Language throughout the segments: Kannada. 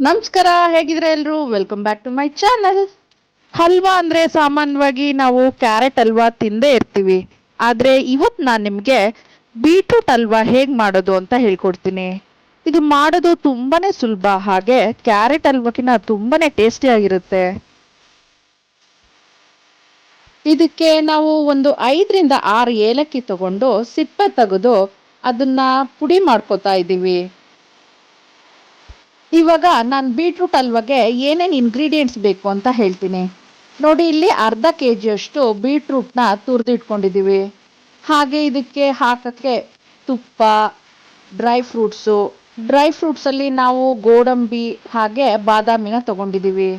ನಮಸ್ಕಾರ ಹೇಗಿದ್ರೆ ಎಲ್ರು? Welcome back to my channel halwa ಅಂದ್ರೆ ಸಾಮಾನ್ಯವಾಗಿ ನಾವು ಕ್ಯಾರೆಟ್ ಹಲ್ವಾ ತಿಂದೇ ಇರ್ತೀವಿ. ಆದ್ರೆ ಇವತ್ತು ನಾನು ನಿಮಗೆ ಬೀಟ್ರೂಟ್ ಹಲ್ವಾ ಹೇಗ್ ಮಾಡೋದು ಅಂತ ಹೇಳ್ಕೊಡ್ತೀನಿ. ಇದು ಮಾಡೋದು ತುಂಬಾನೇ ಸುಲಭ, ಹಾಗೆ ಕ್ಯಾರೆಟ್ ಹಲ್ವಾಕಿನ ತುಂಬಾನೇ ಟೇಸ್ಟಿ ಆಗಿರುತ್ತೆ. ಇದಕ್ಕೆ ನಾವು ಒಂದು ಐದರಿಂದ ಆರು ಏಲಕ್ಕಿ ತಗೊಂಡು ಸಿಪ್ಪೆ ತೆಗೆದು ಅದನ್ನ ಪುಡಿ ಮಾಡ್ಕೊತಾ ಇದ್ದೀವಿ ಇವಾಗ ನಾನು ಬೀಟ್ರೂಟ್ ಹಲ್ವಾಗೆ ಏನೇನು ಇನ್ಗ್ರೀಡಿಯೆಂಟ್ಸ್ ಬೇಕು ಅಂತ ಹೇಳ್ತೀನಿ. ನೋಡಿ, ಇಲ್ಲಿ ಅರ್ಧ ಕೆ ಜಿಯಷ್ಟು ಬೀಟ್ರೂಟ್ನ ತುರಿದಿಟ್ಕೊಂಡಿದ್ದೀವಿ ಹಾಗೆ ಇದಕ್ಕೆ ಹಾಕೋಕ್ಕೆ ತುಪ್ಪ ಡ್ರೈ ಫ್ರೂಟ್ಸು ಡ್ರೈ ಫ್ರೂಟ್ಸಲ್ಲಿ ನಾವು ಗೋಡಂಬಿ ಹಾಗೆ ಬಾದಾಮಿನ ತೊಗೊಂಡಿದ್ದೀವಿ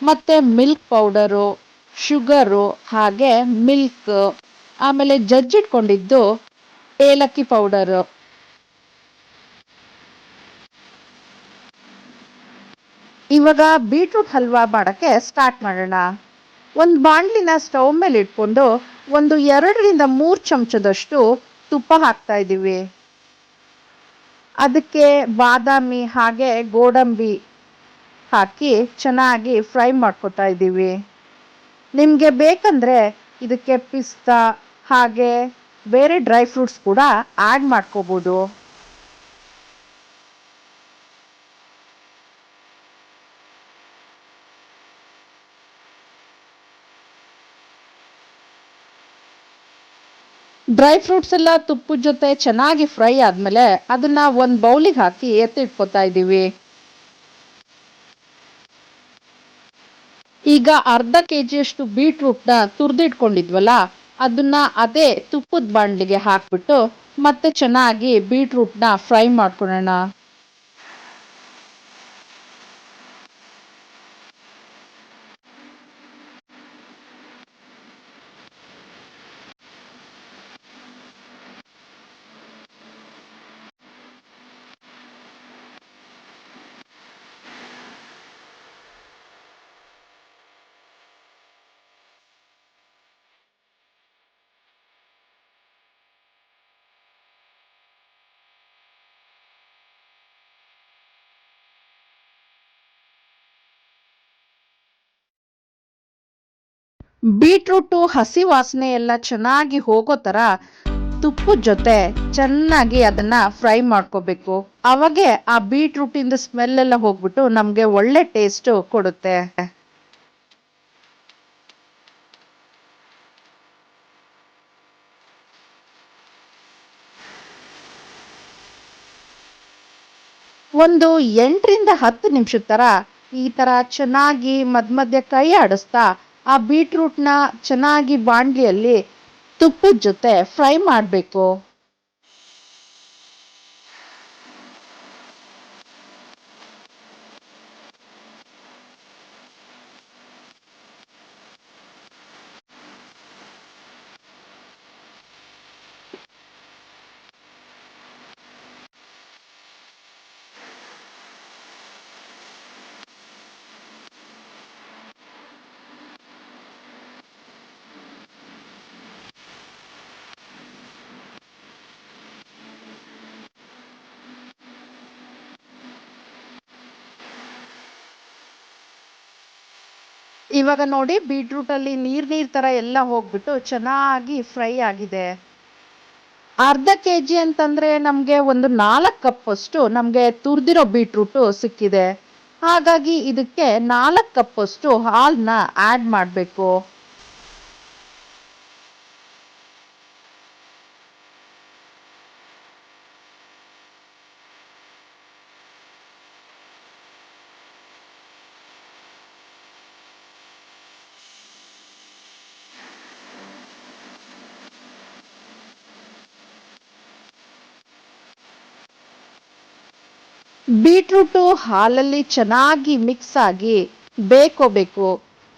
ಮತ್ತು ಮಿಲ್ಕ್ ಪೌಡರು ಶುಗರು ಹಾಗೆ ಮಿಲ್ಕ್ ಆಮೇಲೆ ಜಜ್ಜಿಟ್ಕೊಂಡಿದ್ದು ಏಲಕ್ಕಿ ಪೌಡರು ಇವಾಗ ಬೀಟ್ರೂಟ್ ಹಲ್ವಾ ಮಾಡೋಕ್ಕೆ ಸ್ಟಾರ್ಟ್ ಮಾಡೋಣ. ಒಂದು ಬಾಣಲಿನ ಸ್ಟವ್ ಮೇಲೆ ಇಟ್ಕೊಂಡು ಒಂದು ಎರಡರಿಂದ ಮೂರು ಚಮಚದಷ್ಟು ತುಪ್ಪ ಹಾಕ್ತಾ ಇದ್ದೀವಿ. ಅದಕ್ಕೆ ಬಾದಾಮಿ ಹಾಗೆ ಗೋಡಂಬಿ ಹಾಕಿ ಚೆನ್ನಾಗಿ ಫ್ರೈ ಮಾಡ್ಕೊತಾ ಇದ್ದೀವಿ. ನಿಮಗೆ ಬೇಕಂದರೆ ಇದಕ್ಕೆ ಪಿಸ್ತಾ ಹಾಗೆ ಬೇರೆ ಡ್ರೈ ಫ್ರೂಟ್ಸ್ ಕೂಡ ಆ್ಯಡ್ ಮಾಡ್ಕೋಬೋದು. ಡ್ರೈ ಫ್ರೂಟ್ಸ್ ಎಲ್ಲ ತುಪ್ಪದ ಜೊತೆ ಚೆನ್ನಾಗಿ ಫ್ರೈ ಆದಮೇಲೆ ಅದನ್ನ ಒಂದು ಬೌಲಿಗೆ ಹಾಕಿ ಎತ್ತಿಟ್ಕೋತಾ ಇದ್ದೀವಿ ಈಗ ಅರ್ಧ ಕೆ ಜಿಯಷ್ಟು ಬೀಟ್ರೂಟ್ನ ತುರಿದಿಟ್ಕೊಂಡಿದ್ವಲ್ಲ, ಅದನ್ನ ಅದೇ ತುಪ್ಪದ ಬಾಣಲಿಗೆ ಹಾಕ್ಬಿಟ್ಟು ಮತ್ತೆ ಚೆನ್ನಾಗಿ ಬೀಟ್ರೂಟ್ನ ಫ್ರೈ ಮಾಡ್ಕೊಳ್ಳೋಣ ಬೀಟ್ರೂಟು, ಹಸಿ ವಾಸನೆ ಎಲ್ಲ ಚೆನ್ನಾಗಿ ಹೋಗೋ ಥರ ತುಪ್ಪದ ಜೊತೆ ಚೆನ್ನಾಗಿ ಅದನ್ನು ಫ್ರೈ ಮಾಡ್ಕೋಬೇಕು. ಅವಾಗೆ ಆ ಬೀಟ್ರೂಟಿಂದ ಸ್ಮೆಲ್ ಎಲ್ಲ ಹೋಗ್ಬಿಟ್ಟು ನಮಗೆ ಒಳ್ಳೆ ಟೇಸ್ಟು ಕೊಡುತ್ತೆ. ಒಂದು ಎಂಟರಿಂದ ಹತ್ತು ನಿಮಿಷದ ಥರ ಈ ಥರ ಚೆನ್ನಾಗಿ ಮಧ್ಯ ಮಧ್ಯ ಕೈ ಆಡಿಸ್ತಾ ಆ ಬೀಟ್ರೂಟ್ನ ಚೆನ್ನಾಗಿ ಬಾಂಡ್ಲಿಯಲ್ಲಿ ತುಪ್ಪದ ಜೊತೆ ಫ್ರೈ ಮಾಡಬೇಕು. ಇವಾಗ ನೋಡಿ ಬೀಟ್ರೂಟಲ್ಲಿ ಅಲ್ಲಿ ನೀರು ಥರ ಎಲ್ಲ ಹೋಗ್ಬಿಟ್ಟು ಚೆನ್ನಾಗಿ ಫ್ರೈ ಆಗಿದೆ. ಅರ್ಧ ಕೆ ಜಿ ಅಂತಂದ್ರೆ ನಮಗೆ ಒಂದು ನಾಲ್ಕು ಕಪ್ಪಷ್ಟು ನಮಗೆ ತುರಿದಿರೋ ಬೀಟ್ರೂಟು ಸಿಕ್ಕಿದೆ. ಹಾಗಾಗಿ ಇದಕ್ಕೆ ನಾಲ್ಕು ಕಪ್ಪಷ್ಟು ಹಾಲನ್ನ ಆ್ಯಡ್ ಮಾಡಬೇಕು. ಬೀಟ್ರೂಟು ಹಾಲಲ್ಲಿ ಚೆನ್ನಾಗಿ ಮಿಕ್ಸ್ ಆಗಿ ಬೇಕೋಬೇಕು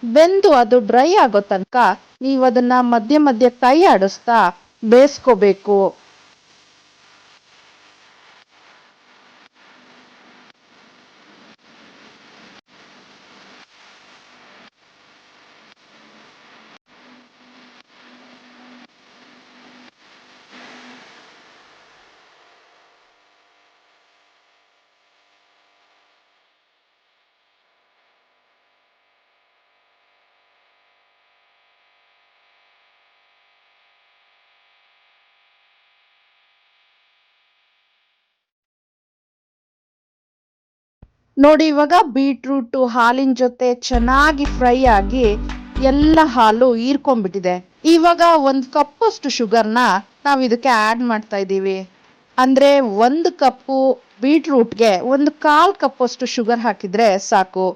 ಬೆಂದು ಅದು ಡ್ರೈ ಆಗೋ ತನಕ ನೀವು ಅದನ್ನ ಮಧ್ಯ ಮಧ್ಯ ಕೈ ಆಡಿಸ್ತಾ ಬೇಯಿಸ್ಕೋಬೇಕು ನೋಡಿ, ಇವಾಗ ಬೀಟ್ರೂಟು, ಹಾಲಿನ ಜೊತೆ ಚೆನ್ನಾಗಿ ಫ್ರೈ ಆಗಿ ಎಲ್ಲ ಹಾಲು ಹೀರ್ಕೊಂಡ್ಬಿಟ್ಟಿದೆ. ಇವಾಗ ಒಂದು ಕಪ್ಪಷ್ಟು ಶುಗರ್ನ ನಾವು ಇದಕ್ಕೆ ಆ್ಯಡ್ ಮಾಡ್ತಾ ಇದ್ದೀವಿ. ಅಂದರೆ ಒಂದು ಕಪ್ಪು ಬೀಟ್ರೂಟ್ಗೆ ಒಂದು ಕಾಲು ಕಪ್ಪಷ್ಟು ಶುಗರ್ ಹಾಕಿದರೆ ಸಾಕು.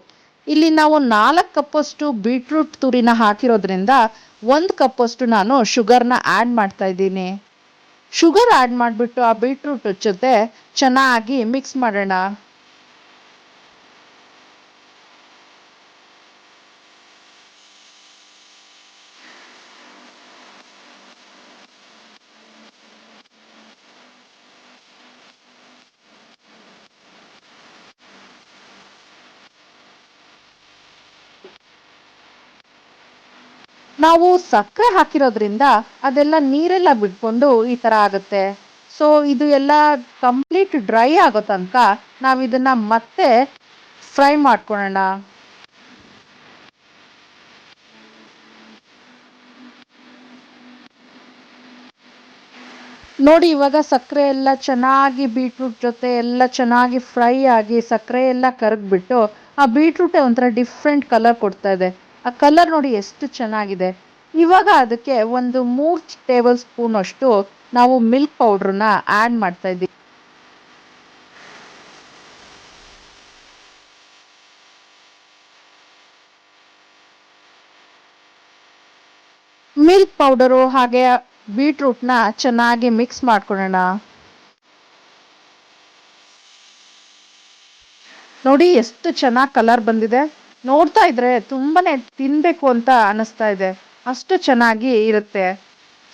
ಇಲ್ಲಿ ನಾವು ನಾಲ್ಕು ಕಪ್ಪಷ್ಟು ಬೀಟ್ರೂಟ್ ತುರಿನ ಹಾಕಿರೋದ್ರಿಂದ ಒಂದು ಕಪ್ಪಷ್ಟು ನಾನು ಶುಗರ್ನ ಆ್ಯಡ್ ಮಾಡ್ತಾ ಇದ್ದೀನಿ. ಶುಗರ್ ಆ್ಯಡ್ ಮಾಡಿಬಿಟ್ಟು ಆ ಬೀಟ್ರೂಟ್ ಜೊತೆ ಚೆನ್ನಾಗಿ ಮಿಕ್ಸ್ ಮಾಡೋಣ. ನಾವು ಸಕ್ಕರೆ ಹಾಕಿರೋದ್ರಿಂದ ಅದೆಲ್ಲ ನೀರೆಲ್ಲ ಬಿಟ್ಕೊಂಡು ಈ ತರ ಆಗುತ್ತೆ. ಸೊ ಇದು ಎಲ್ಲ ಕಂಪ್ಲೀಟ್ ಡ್ರೈ ಆಗೋ ತನಕ ನಾವು ಇದನ್ನ ಮತ್ತೆ ಫ್ರೈ ಮಾಡ್ಕೊಳ್ಳೋಣ ನೋಡಿ, ಇವಾಗ ಸಕ್ಕರೆ ಎಲ್ಲ ಚೆನ್ನಾಗಿ ಬೀಟ್ರೂಟ್ ಜೊತೆ ಎಲ್ಲ ಚೆನ್ನಾಗಿ ಫ್ರೈ ಆಗಿ ಸಕ್ಕರೆ ಎಲ್ಲ ಕರಗ್ಬಿಟ್ಟು ಆ ಬೀಟ್ರೂಟೇ ಒಂಥರ ಡಿಫ್ರೆಂಟ್ ಕಲರ್ ಕೊಡ್ತಾ ಇದೆ. ಆ ಕಲರ್ ನೋಡಿ ಎಷ್ಟು ಚೆನ್ನಾಗಿದೆ. ಇವಾಗ ಅದಕ್ಕೆ ಒಂದು ಮೂರು ಟೇಬಲ್ ಸ್ಪೂನ್ ಅಷ್ಟು ನಾವು ಮಿಲ್ಕ್ ಪೌಡ್ರನ್ನ ಆ್ಯಡ್ ಮಾಡ್ತಾ ಇದ್ದೀವಿ. ಮಿಲ್ಕ್ ಪೌಡರು ಹಾಗೆ ಬೀಟ್ರೂಟ್ನ ಚೆನ್ನಾಗಿ ಮಿಕ್ಸ್ ಮಾಡ್ಕೊಳ್ಳೋಣ. ನೋಡಿ ಎಷ್ಟು ಚೆನ್ನಾಗಿ ಕಲರ್ ಬಂದಿದೆ. ನೋಡ್ತಾ ಇದ್ರೆ ತುಂಬಾನೇ ತಿನ್ಬೇಕು ಅಂತ ಅನಿಸ್ತಾ ಇದೆ. ಅಷ್ಟು ಚೆನ್ನಾಗಿ ಇರುತ್ತೆ.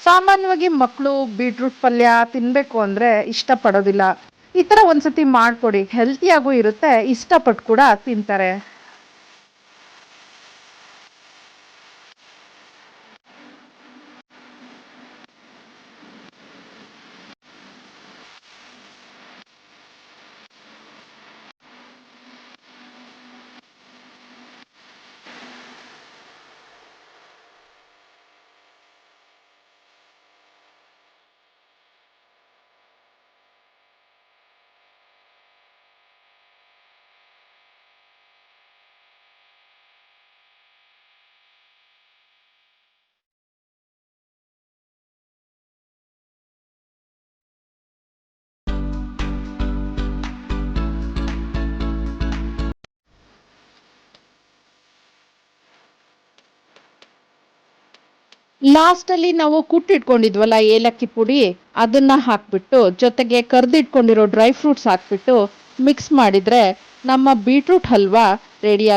ಸಾಮಾನ್ಯವಾಗಿ ಮಕ್ಕಳು ಬೀಟ್ರೂಟ್ ಪಲ್ಯ ತಿನ್ಬೇಕು ಅಂದ್ರೆ ಇಷ್ಟಪಡೋದಿಲ್ಲ. ಈ ತರ ಒಂದ್ಸತಿ ಮಾಡ್ಕೊಡಿ. ಹೆಲ್ತಿಯಾಗೂ ಇರುತ್ತೆ. ಇಷ್ಟಪಟ್ಟು ಕೂಡ ತಿಂತಾರೆ. ಲಾಸ್ಟ್ ಅಲ್ಲಿ ನಾವು ಕುಟ್ಟಿಟ್ಕೊಂಡಿದ್ವಲ್ಲ ಏಲಕ್ಕಿ ಪುಡಿ, ಅದನ್ನ ಹಾಕ್ಬಿಟ್ಟು, ಜೊತೆಗೆ ಕರ್ದಿಟ್ಕೊಂಡಿರೋ ಡ್ರೈ ಫ್ರೂಟ್ಸ್ ಹಾಕ್ಬಿಟ್ಟು ಮಿಕ್ಸ್ ಮಾಡಿದ್ರೆ ನಮ್ಮ ಬೀಟ್ರೂಟ್ ಹಲ್ವಾ ರೆಡಿ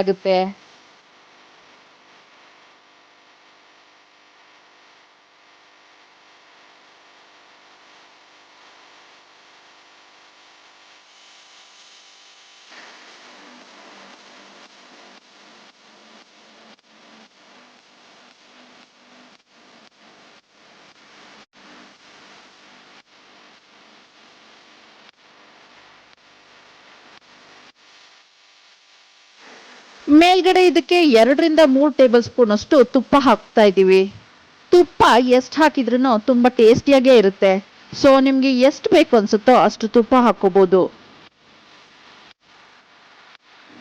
ಮೇಲ್ಗಡೆ ಇದಕ್ಕೆ ಎರಡರಿಂದ ಮೂರು ಟೇಬಲ್ ಸ್ಪೂನ್ ಅಷ್ಟು ತುಪ್ಪ ಹಾಕ್ತಾ ಇದ್ದೀವಿ. ತುಪ್ಪ ಎಷ್ಟು ಹಾಕಿದ್ರೂ ತುಂಬಾ ಟೇಸ್ಟಿಯಾಗೇ ಇರುತ್ತೆ. ಸೊ ನಿಮಗೆ ಎಷ್ಟು ಬೇಕು ಅನ್ಸುತ್ತೋ ಅಷ್ಟು ತುಪ್ಪ ಹಾಕೋಬಹುದು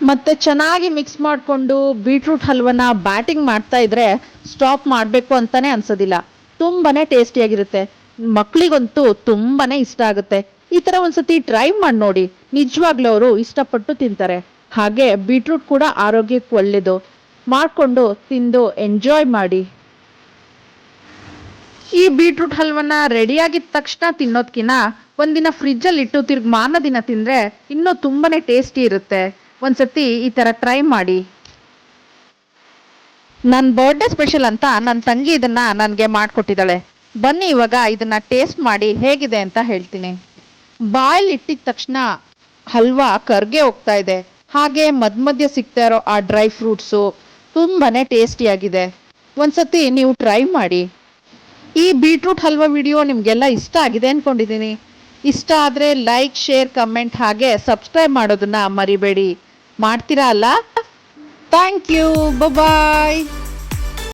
ಮತ್ತೆ ಚೆನ್ನಾಗಿ ಮಿಕ್ಸ್ ಮಾಡಿಕೊಂಡು ಬೀಟ್ರೂಟ್ ಹಲ್ವನ ಬ್ಯಾಟಿಂಗ್ ಮಾಡ್ತಾ ಇದ್ರೆ ಸ್ಟಾಪ್ ಮಾಡಬೇಕು ಅಂತಾನೆ ಅನ್ಸೋದಿಲ್ಲ. ತುಂಬಾನೇ ಟೇಸ್ಟಿಯಾಗಿರುತ್ತೆ. ಮಕ್ಕಳಿಗಂತೂ ತುಂಬಾನೇ ಇಷ್ಟ ಆಗುತ್ತೆ. ಈ ತರ ಒಂದ್ಸತಿ ಟ್ರೈ ಮಾಡಿ ನೋಡಿ. ನಿಜವಾಗ್ಲೂ ಅವರು ಇಷ್ಟಪಟ್ಟು ತಿಂತಾರೆ. ಹಾಗೆ ಬೀಟ್ರೂಟ್ ಕೂಡ ಆರೋಗ್ಯಕ್ಕೆ ಒಳ್ಳೇದು ಮಾಡಿಕೊಂಡು ತಿಂದು ಎಂಜಾಯ್ ಮಾಡಿ. ಈ ಬೀಟ್ರೂಟ್ ಹಲ್ವನ್ನ ರೆಡಿ ಆಗಿದ ತಕ್ಷಣ ತಿನ್ನೋದ್ಕಿನ ಒಂದಿನ ಫ್ರಿಜ್ಜಲ್ಲಿ ಇಟ್ಟು ತಿರ್ಗಿ ಮಾರನ ದಿನ ತಿಂದ್ರೆ ಇನ್ನೂ ತುಂಬಾನೇ ಟೇಸ್ಟಿ ಇರುತ್ತೆ. ಒಂದ್ಸತಿ ಈ ತರ ಟ್ರೈ ಮಾಡಿ. ನನ್ನ ಬರ್ಡೇ ಸ್ಪೆಷಲ್ ಅಂತ ನನ್ನ ತಂಗಿ ಇದನ್ನ ನನಗೆ ಮಾಡಿಕೊಟ್ಟಿದ್ದಾಳೆ. ಬನ್ನಿ ಇವಾಗ ಇದನ್ನ ಟೇಸ್ಟ್ ಮಾಡಿ ಹೇಗಿದೆ ಅಂತ ಹೇಳ್ತೀನಿ. ಬಾಯಲ್ಲಿ ಇಟ್ಟಿದ ತಕ್ಷಣ ಹಲ್ವಾ ಕರ್ಗೆ ಹೋಗ್ತಾ ಇದೆ. ಹಾಗೆ ಮಧ್ಯ ಮಧ್ಯ ಸಿಗ್ತಾ ಇರೋ ಆ ಡ್ರೈ ಫ್ರೂಟ್ಸು ತುಂಬಾನೇ ಟೇಸ್ಟಿಯಾಗಿದೆ ಒಂದ್ಸತಿ ನೀವು ಟ್ರೈ ಮಾಡಿ. ಈ ಬೀಟ್ರೂಟ್ ಹಲ್ವಾ ವಿಡಿಯೋ ನಿಮಗೆಲ್ಲ ಇಷ್ಟ ಆಗಿದೆ ಅಂದ್ಕೊಂಡಿದ್ದೀನಿ ಇಷ್ಟ ಆದರೆ ಲೈಕ್ ಶೇರ್ ಕಮೆಂಟ್ ಹಾಗೆ ಸಬ್ಸ್ಕ್ರೈಬ್ ಮಾಡೋದನ್ನ ಮರಿಬೇಡಿ. ಮಾಡ್ತೀರಾ ಅಲ್ಲ? Thank you bye